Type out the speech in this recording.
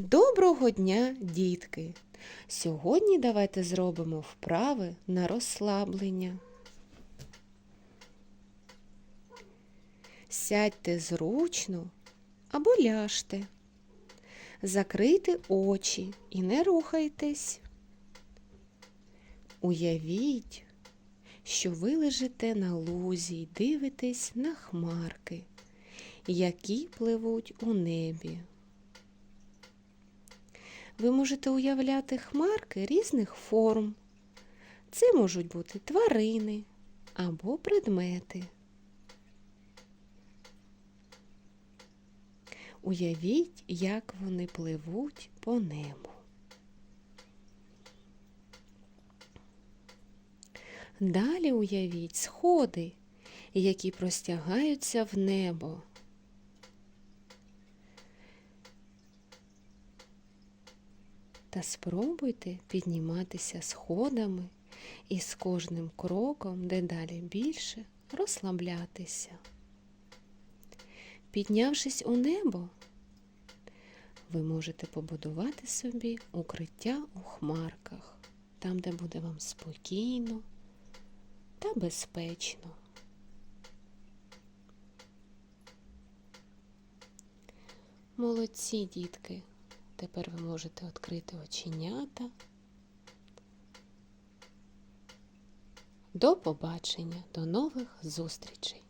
Доброго дня, дітки! Сьогодні давайте зробимо вправи на розслаблення. Сядьте зручно або ляжте. Закрийте очі і не рухайтесь. Уявіть, що ви лежите на лузі й дивитесь на хмарки, які пливуть у небі. Ви можете уявляти хмарки різних форм. Це можуть бути тварини або предмети. Уявіть, як вони пливуть по небу. Далі уявіть сходи, які простягаються в небо. Та спробуйте підніматися сходами і з кожним кроком дедалі більше розслаблятися. Піднявшись у небо, ви можете побудувати собі укриття у хмарках, там, де буде вам спокійно та безпечно. Молодці, дітки! Тепер ви можете відкрити оченята. До побачення, до нових зустрічей!